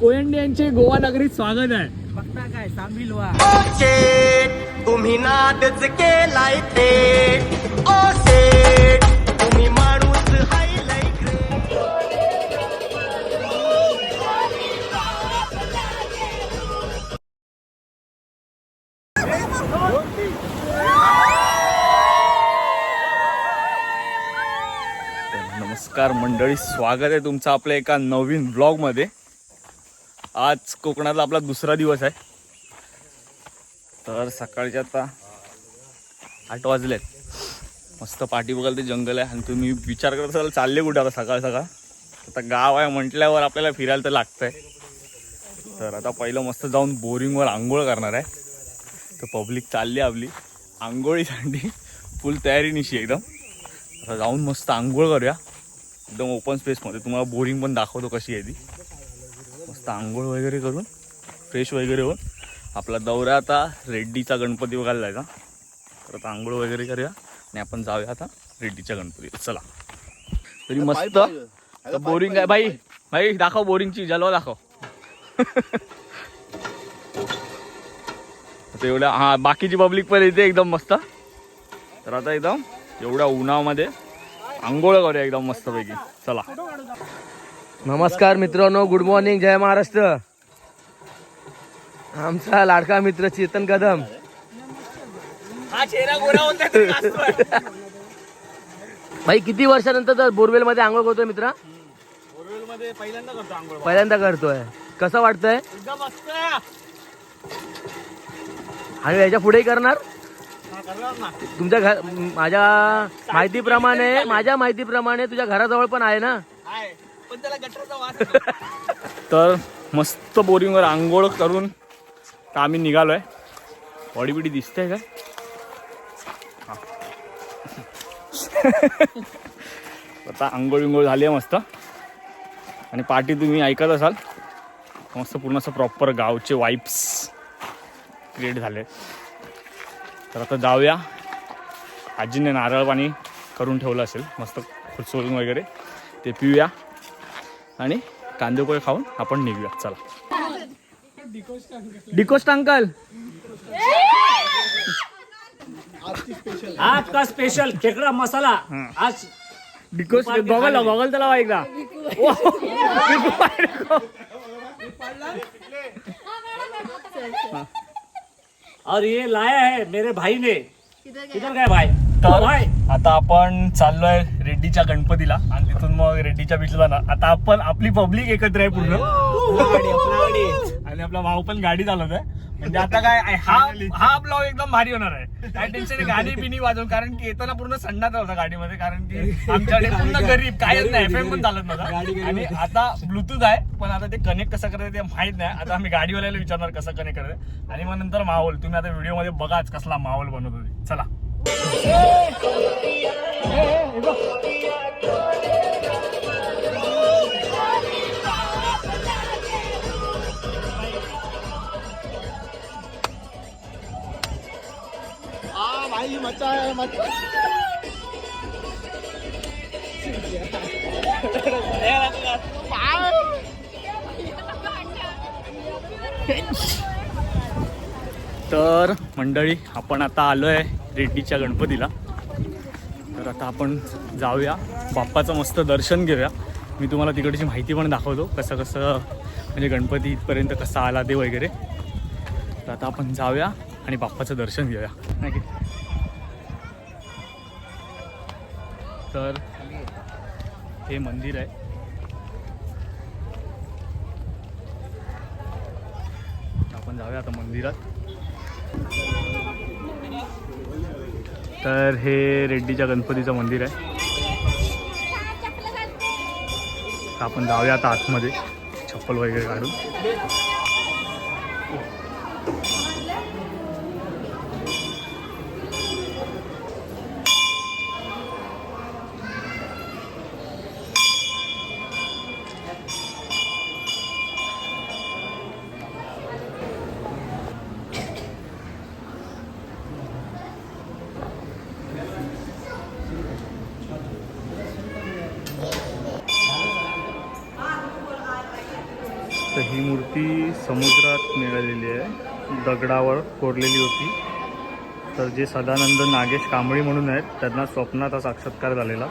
कोयंडे यांचे गोवा नगरीत स्वागत आहे. बघता काय सामील व्हा तुम्ही नादच केलाय थेट. ओ शेट तुम्ही माणूस नमस्कार मंडळी स्वागत आहे तुमचं आपल्या एका नवीन ब्लॉगमध्ये आज कोकणातला आपला दुसरा दिवस आहे. तर सकाळच्या आता आठ वाजलेत. मस्त पाठी बघाल ते जंगल आहे आणि तुम्ही विचार करत असाल चालले कुठे आता सकाळ सकाळ? आता गाव आहे म्हटल्यावर आपल्याला फिरायला तर लागतं आहे तर आता पहिलं मस्त जाऊन बोरिंगवर आंघोळ करणार आहे. तर पब्लिक चालली आपली. आंघोळीसाठी फुल तयारी निशी एकदम. आता जाऊन मस्त आंघोळ करूया. एकदम ओपन स्पेसमध्ये. तुम्हाला बोरिंग पण दाखवतो कशी आहे ती. मस्त आंघोळ वगैरे करून फ्रेश वगैरे होऊन आपला दौरा आता रेड्डीचा गणपती बघायला जायचा. तर आता आंघोळ वगैरे करूया आणि आपण जाऊया आता रेड्डीच्या गणपती चला. तरी मस्त. बोरिंग आहे भाई भाई दाखव बोरिंगची जलवा दाखव. आता एवढ्या हा बाकीची पब्लिक पण येते एकदम मस्त. तर आता एकदम एवढ्या उन्हामध्ये आंघोळ करूया एकदम मस्तपैकी. चला. नमस्कार मित्रांनो गुड मॉर्निंग जय महाराष्ट्र. आमचा लाडका मित्र चेतन कदम. भाई किती वर्षानंतर तर बोरवेल मध्ये आंघोळ करतोय मित्रा? पहिल्यांदा करतोय. कसं वाटतंय? आणि याच्या पुढेही करणार? तुमच्या घर माझ्या माहितीप्रमाणे माझ्या माहितीप्रमाणे तुझ्या घराजवळ पण आहे ना? तर मस्त बोरिंगवर आंघोळ करून तर आम्ही आहे बॉडी बिडी दिसते काय आता आंघोळ विंघोळ झाली आहे मस्त. आणि पार्टी तुम्ही ऐकत असाल. मस्त पूर्ण असं प्रॉपर गावचे वाईप्स क्रिएट झाले. तर आता जाऊया. आजीने नारळ पाणी करून ठेवलं असेल. मस्त खुचवून वगैरे. ते पिऊया. आणि कांदे पोहे खाऊन आपण निघूया. चला. डिकोस्ट अंकल. आज का स्पेशल खेकडा मसाला. आज डिकोस्ट गॉगल गॉगल तर लावा एकदा. और ये लाया है मेरे भाई ने. किधर गए भाई? तर भाई आता आपण चाललोय रेड्डीच्या गणपतीला. आणि तिथून मग रेड्डीच्या बीचला जाणार. आता आपण आपली पब्लिक एकत्र आहे पूर्ण. आणि आपला भाऊ पण गाडी चालवत आहे म्हणजे आता काय हा हा ब्लॉग एकदम भारी होणार आहे. काय टेन्शन गाडी बिनी वाजवून. कारण की येताना पूर्ण संडाचा होता गाडीमध्ये. कारण की आमच्याकडे पूर्ण गरीब कायच नाही एफएम पण चालत नव्हता. आणि आता ब्लूटूथ आहे पण आता ते कनेक्ट कसं करायचं ते माहीत नाही. आता आम्ही गाडीवाल्याला विचारणार कसं कनेक्ट करायचं आणि मग नंतर माहोल तुम्ही आता व्हिडिओमध्ये बघाच कसला माहोल बनवत होते चला. तर मंडळी आपण आता आलोय रेड्डीच्या गणपतीला. तर आता आपण जाऊया. बाप्पाचं मस्त दर्शन घेऊया. मी तुम्हाला तिकडची माहिती पण दाखवतो कसं कसं म्हणजे गणपती इथपर्यंत कसा आला ते वगैरे. तर आता आपण जाऊया आणि बाप्पाचं दर्शन घेऊया. नाही तर हे मंदिर आहे. आपण जाऊया आता मंदिरात. तर हे रेड्डीच्या गणपतीचं मंदिर आहे. आपण जाऊया आता आतमध्ये. चप्पल वगैरे काढून. तर ही मूर्ती समुद्रात मिळालेली आहे. दगडावर कोरलेली होती. तर जे सदानंद नागेश कांबळी म्हणून आहेत त्यांना स्वप्नाचा साक्षात्कार झालेला.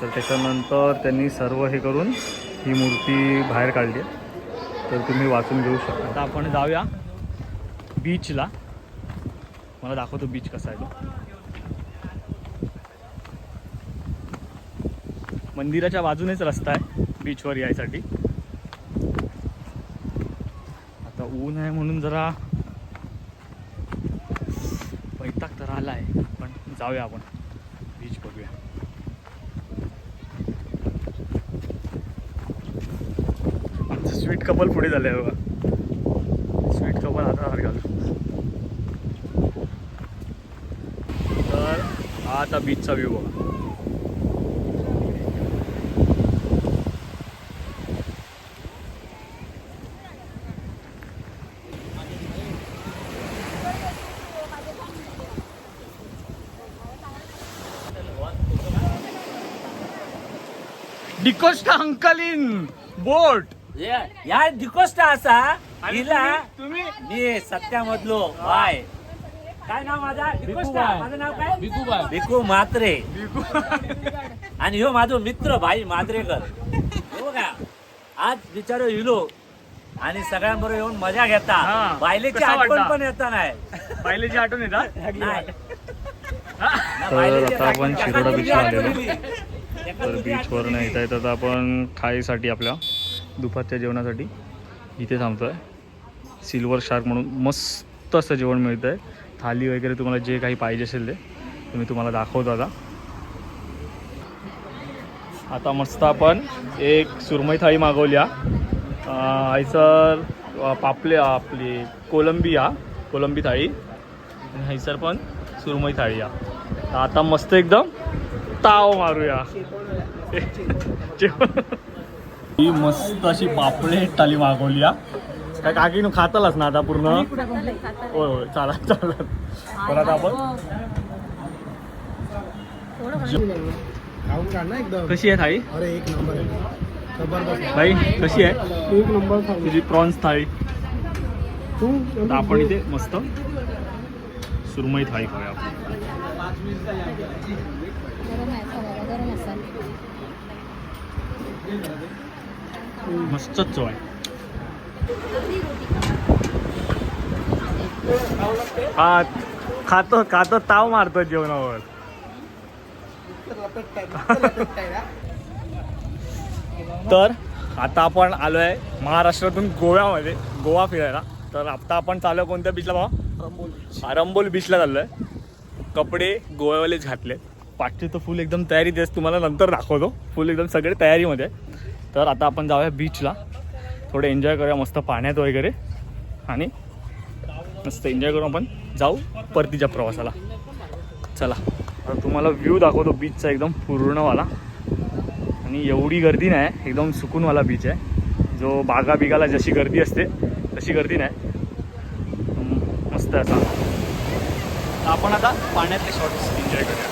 तर त्याच्यानंतर त्यांनी सर्व हे करून ही मूर्ती बाहेर काढली आहे. तर तुम्ही वाचून घेऊ शकता. आता आपण जाऊया बीचला मला दाखवतो बीच कसा आहे तो. मंदिराच्या बाजूनेच रस्ता आहे बीचवर यायसाठी आता ऊन आहे म्हणून जरा वैताग तर आला आहे पण जाऊया आपण. बीच बघूया. आमचं स्वीट कपल पुढे झालं आहे बघा. स्वीट कपल आता हार घालू तर हा आता बीचचा व्ह्यू बघा. डिकोस्टा अंकलिन बोट. या डिकोस्टा असा हिला तुम्ही मी सत्यामधलो बाय काय नाव माझा? डिकोस्टा माझं नाव काय? भिकू भिकू मात्रे. आणि ह्यो माझो मित्र भाई मात्रेकर. हो का? आज बिचारो इलो. आणि सगळ्यांबरोबर येऊन मजा घेता. बायलेची आठवण? पण येता नाही. पाहिलेची आठवण येतात नाही. तर आता आपण शिरोडा बीचला आलेलो. तर बीचवर नाही येत आहे तर आपण थाळीसाठी आपल्या दुपारच्या जेवणासाठी इथे थांबतो आहे सिल्वर शार्क म्हणून मस्त असं जेवण मिळतं आहे थाली वगैरे तुम्हाला जे काही पाहिजे असेल ते तुम्ही तुम्हाला दाखवतो आता. आता मस्त आपण एक सुरमई थाळी मागवल्या. हैसर पापले आपली कोलंबी हा कोलंबी थाळी. आणि हैसर पण सुरमई थाळी तर आता मस्त एकदम ताव मारूया. ही मस्त अशी पापलेट थाली मागवली काय काकी खातालच ना आता पूर्ण? होय होय चाला चालत. पण आता आपण? कशी आहे थाळी? अरे एक नंबर आहे. जबरदस्त. बाई कशी आहे? एक नंबर खाऊ तुझी प्रॉन्स थाळी. आपण इथे मस्त सुरमई थाई खाऊया आपण मस्तच चव आहे. हा खातो खातो ताव मारतो जेवणावर. तर आता आपण आलो आहे महाराष्ट्रातून गोव्यामध्ये गोवा फिरायला. तर आता आपण चालू आहे कोणत्या बीचला भावा? आरंबोल बीचला चाललोय. आहे कपडे गोव्यावालेच घातले पाठचे तर फुल एकदम तयारी देस तुम्हाला नंतर दाखवतो. फुल एकदम सगळे तयारीमध्ये आहे. तर आता आपण जाऊया बीचला थोडं एन्जॉय करूया मस्त पाण्यात वगैरे. आणि मस्त एन्जॉय करू आपण जाऊ परतीच्या प्रवासाला. चला. आता तुम्हाला व्ह्यू दाखवतो बीचचा एकदम पूर्णवाला. आणि एवढी गर्दी नाही एकदम सुकूनवाला बीच आहे. जो बागा बिगाला जशी गर्दी असते तशी गर्दी नाही. अं, मस्त असा आपण आता पाण्यातले शॉर्ट्स एन्जॉय करूया.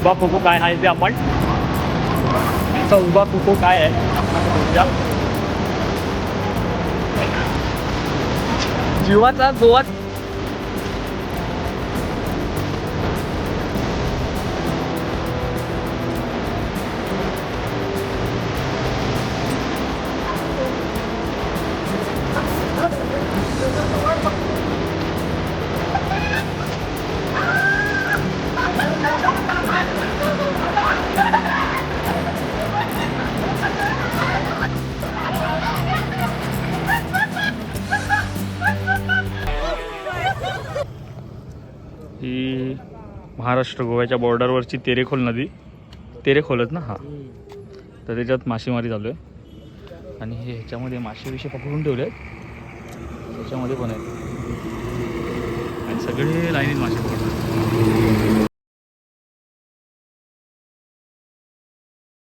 उभा फुकू काय आहे ते आपण. याचा उभा फुकू काय आहे? बघूया. जीवाचा गोवा ही महाराष्ट्र गोव्याच्या बॉर्डरवरची तेरेखोल नदी. तेरेखोलच ना? हा. तर त्याच्यात मासेमारी चालू आहे. आणि हे ह्याच्यामध्ये मासेविषय पकडून ठेवले आहेत. त्याच्यामध्ये पण आहेत. आणि सगळे लाईनीत मासे पकडतात.